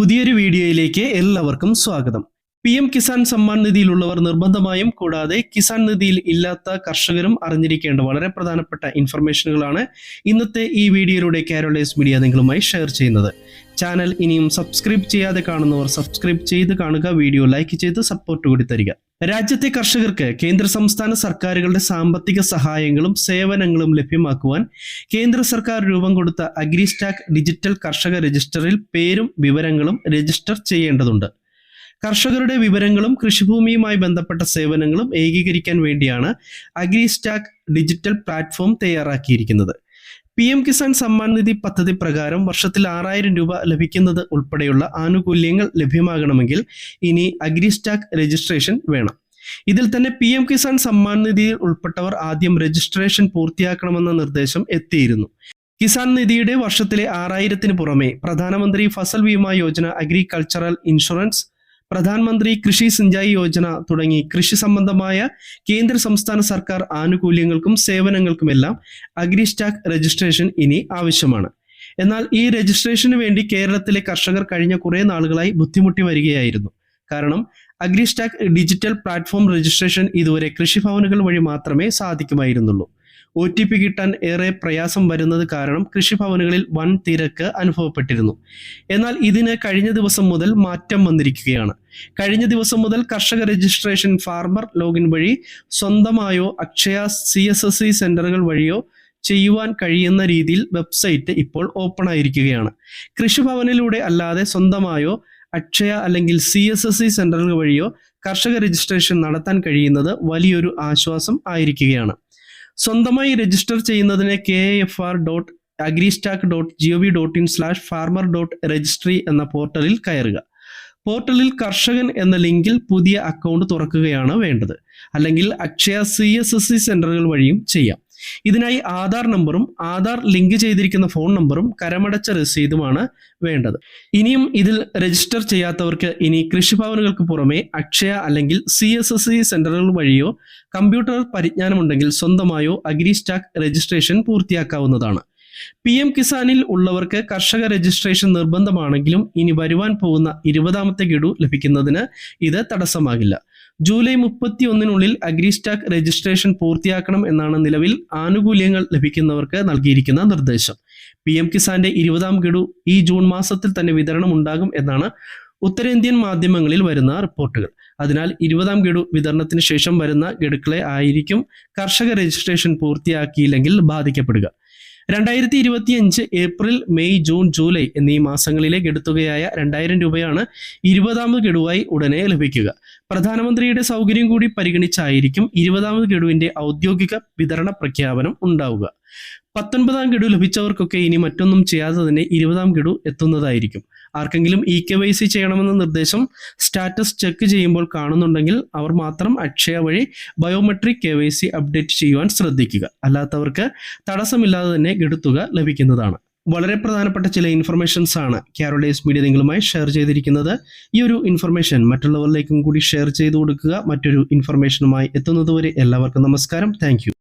പുതിയൊരു വീഡിയോയിലേക്ക് എല്ലാവർക്കും സ്വാഗതം. പി എം കിസാൻ സമ്മാൻ നിധിയിലുള്ളവർ നിർബന്ധമായും കൂടാതെ കിസാൻ നിധിയിൽ ഇല്ലാത്ത കർഷകരും അറിഞ്ഞിരിക്കേണ്ട വളരെ പ്രധാനപ്പെട്ട ഇൻഫർമേഷനുകളാണ് ഇന്നത്തെ ഈ വീഡിയോയിലൂടെ കാരോളേസ് മീഡിയ നിങ്ങളുമായി ഷെയർ ചെയ്യുന്നത്. ചാനൽ ഇനിയും സബ്സ്ക്രൈബ് ചെയ്യാതെ കാണുന്നവർ സബ്സ്ക്രൈബ് ചെയ്ത് കാണുക വീഡിയോ ലൈക്ക് ചെയ്ത് സപ്പോർട്ട് കൂടി തരിക. രാജ്യത്തെ കർഷകർക്ക് കേന്ദ്ര സംസ്ഥാന സർക്കാരുകളുടെ സാമ്പത്തിക സഹായങ്ങളും സേവനങ്ങളും ലഭ്യമാക്കുവാൻ കേന്ദ്ര സർക്കാർ രൂപം കൊടുത്ത അഗ്രിസ്റ്റാക്ക് ഡിജിറ്റൽ കർഷക രജിസ്റ്ററിൽ പേരും വിവരങ്ങളും രജിസ്റ്റർ ചെയ്യേണ്ടതുണ്ട്. കർഷകരുടെ വിവരങ്ങളും കൃഷിഭൂമിയുമായി ബന്ധപ്പെട്ട സേവനങ്ങളും ഏകീകരിക്കാൻ വേണ്ടിയാണ് അഗ്രിസ്റ്റാക്ക് ഡിജിറ്റൽ പ്ലാറ്റ്ഫോം തയ്യാറാക്കിയിരിക്കുന്നത്. പി എം കിസാൻ സമ്മാൻ നിധി പദ്ധതി പ്രകാരം വർഷത്തിൽ ആറായിരം രൂപ ലഭിക്കുന്നത് ഉൾപ്പെടെയുള്ള ആനുകൂല്യങ്ങൾ ലഭ്യമാകണമെങ്കിൽ ഇനി അഗ്രിസ്റ്റാക്ക് രജിസ്ട്രേഷൻ വേണം. ഇതിൽ തന്നെ പി എം കിസാൻ സമ്മാൻ നിധിയിൽ ഉൾപ്പെട്ടവർ ആദ്യം രജിസ്ട്രേഷൻ പൂർത്തിയാക്കണമെന്ന നിർദ്ദേശം എത്തിയിരുന്നു. കിസാൻ നിധിയുടെ വർഷത്തിലെ ആറായിരത്തിന് പുറമെ പ്രധാനമന്ത്രി ഫസൽ ബീമ യോജന അഗ്രികൾച്ചറൽ ഇൻഷുറൻസ് പ്രധാനമന്ത്രി കൃഷി സിഞ്ചായി യോജന തുടങ്ങി കൃഷി സംബന്ധമായ കേന്ദ്ര സംസ്ഥാന സർക്കാർ ആനുകൂല്യങ്ങൾക്കും സേവനങ്ങൾക്കുമെല്ലാം അഗ്രിസ്റ്റാക്ക് രജിസ്ട്രേഷൻ ഇനി ആവശ്യമാണ്. എന്നാൽ ഈ രജിസ്ട്രേഷന് വേണ്ടി കേരളത്തിലെ കർഷകർ കഴിഞ്ഞ കുറേ നാളുകളായി ബുദ്ധിമുട്ടി വരികയായിരുന്നു. കാരണം അഗ്രിസ്റ്റാക്ക് ഡിജിറ്റൽ പ്ലാറ്റ്ഫോം രജിസ്ട്രേഷൻ ഇതുവരെ കൃഷിഭവനുകൾ വഴി മാത്രമേ സാധിക്കുമായിരുന്നുള്ളൂ. ഒ ടി പി കിട്ടാൻ ഏറെ പ്രയാസം വരുന്നത് കാരണം കൃഷിഭവനുകളിൽ വൻ തിരക്ക് അനുഭവപ്പെട്ടിരുന്നു. എന്നാൽ ഇതിന് കഴിഞ്ഞ ദിവസം മുതൽ മാറ്റം വന്നിരിക്കുകയാണ്. കഴിഞ്ഞ ദിവസം മുതൽ കർഷക രജിസ്ട്രേഷൻ ഫാർമർ ലോഗിൻ വഴി സ്വന്തമായോ Akshaya C S S C സെന്ററുകൾ വഴിയോ ചെയ്യുവാൻ കഴിയുന്ന രീതിയിൽ വെബ്സൈറ്റ് ഇപ്പോൾ ഓപ്പൺ ആയിരിക്കുകയാണ്. കൃഷിഭവനിലൂടെ അല്ലാതെ സ്വന്തമായോ അക്ഷയ അല്ലെങ്കിൽ സി എസ് എസ് സി സെന്ററുകൾ വഴിയോ കർഷക രജിസ്ട്രേഷൻ നടത്താൻ കഴിയുന്നത് വലിയൊരു ആശ്വാസം ആയിരിക്കുകയാണ്. സ്വന്തമായി രജിസ്റ്റർ ചെയ്യുന്നതിന് K F R dot AgriStack dot G O V dot in slash farmer dot registry എന്ന പോർട്ടലിൽ കയറുക. പോർട്ടലിൽ കർഷകൻ എന്ന ലിങ്കിൽ പുതിയ അക്കൗണ്ട് തുറക്കുകയാണ് വേണ്ടത്. അല്ലെങ്കിൽ Akshaya C S S C സെന്ററുകൾ വഴിയും ചെയ്യാം. ഇതിനായി ആധാർ നമ്പറും ആധാർ ലിങ്ക് ചെയ്തിരിക്കുന്ന ഫോൺ നമ്പറും കരമടച്ച രസീതുമാണ് വേണ്ടത്. ഇനിയും ഇതിൽ രജിസ്റ്റർ ചെയ്യാത്തവർക്ക് ഇനി കൃഷിഭവനുകൾക്ക് പുറമെ അക്ഷയ അല്ലെങ്കിൽ സി എസ് എസ് സി സെന്ററുകൾ വഴിയോ കമ്പ്യൂട്ടർ പരിജ്ഞാനമുണ്ടെങ്കിൽ സ്വന്തമായോ അഗ്രി സ്റ്റാക്ക് രജിസ്ട്രേഷൻ പൂർത്തിയാക്കാവുന്നതാണ്. പി എം കിസാനിൽ ഉള്ളവർക്ക് കർഷക രജിസ്ട്രേഷൻ നിർബന്ധമാണെങ്കിലും ഇനി വരുവാൻ പോകുന്ന ഇരുപതാമത്തെ ഗഡു ലഭിക്കുന്നതിന് ഇത് തടസ്സമാകില്ല. ജൂലൈ മുപ്പത്തി ഒന്നിനുള്ളിൽ അഗ്രിസ്റ്റാക്ക് രജിസ്ട്രേഷൻ പൂർത്തിയാക്കണം എന്നാണ് നിലവിൽ ആനുകൂല്യങ്ങൾ ലഭിക്കുന്നവർക്ക് നൽകിയിരിക്കുന്ന നിർദ്ദേശം. പി എം കിസാന്റെ ഇരുപതാം ഗഡു ഈ ജൂൺ മാസത്തിൽ തന്നെ വിതരണം ഉണ്ടാകും എന്നാണ് ഉത്തരേന്ത്യൻ മാധ്യമങ്ങളിൽ വരുന്ന റിപ്പോർട്ടുകൾ. അതിനാൽ ഇരുപതാം ഗഡു വിതരണത്തിന് ശേഷം വരുന്ന ഗഡുക്കളെ ആയിരിക്കും കർഷക രജിസ്ട്രേഷൻ പൂർത്തിയാക്കിയില്ലെങ്കിൽ ബാധിക്കപ്പെടുക. രണ്ടായിരത്തി ഇരുപത്തിയഞ്ച് ഏപ്രിൽ മെയ് ജൂൺ ജൂലൈ എന്നീ മാസങ്ങളിലെ എടുത്തുകയായ രണ്ടായിരം രൂപയാണ് ഇരുപതാമത് ഗഡുവായി ഉടനെ ലഭിക്കുക. പ്രധാനമന്ത്രിയുടെ സൗകര്യം കൂടി പരിഗണിച്ചായിരിക്കും ഇരുപതാമത് ഗഡുവിന്റെ ഔദ്യോഗിക വിതരണ പ്രഖ്യാപനം ഉണ്ടാവുക. പത്തൊൻപതാം ഗഡു ലഭിച്ചവർക്കൊക്കെ ഇനി മറ്റൊന്നും ചെയ്യാതെ തന്നെ ഇരുപതാം ഗഡു എത്തുന്നതായിരിക്കും. ആർക്കെങ്കിലും ഇ കെ വൈ സി ചെയ്യണമെന്ന നിർദ്ദേശം സ്റ്റാറ്റസ് ചെക്ക് ചെയ്യുമ്പോൾ കാണുന്നുണ്ടെങ്കിൽ അവർ മാത്രം അക്ഷയ വഴി biometric K Y C update ചെയ്യുവാൻ ശ്രദ്ധിക്കുക. അല്ലാത്തവർക്ക് തടസ്സമില്ലാതെ തന്നെ ഗെടുത്തുക ലഭിക്കുന്നതാണ്. വളരെ പ്രധാനപ്പെട്ട ചില ഇൻഫർമേഷൻസ് ആണ് കാരോഡേസ് മീഡിയ നിങ്ങളുമായി ഷെയർ ചെയ്തിരിക്കുന്നത്. ഈ ഒരു ഇൻഫർമേഷൻ മറ്റുള്ളവരിലേക്കും കൂടി ഷെയർ ചെയ്തു കൊടുക്കുക. മറ്റൊരു ഇൻഫർമേഷനുമായി എത്തുന്നതുവരെ എല്ലാവർക്കും നമസ്കാരം. താങ്ക്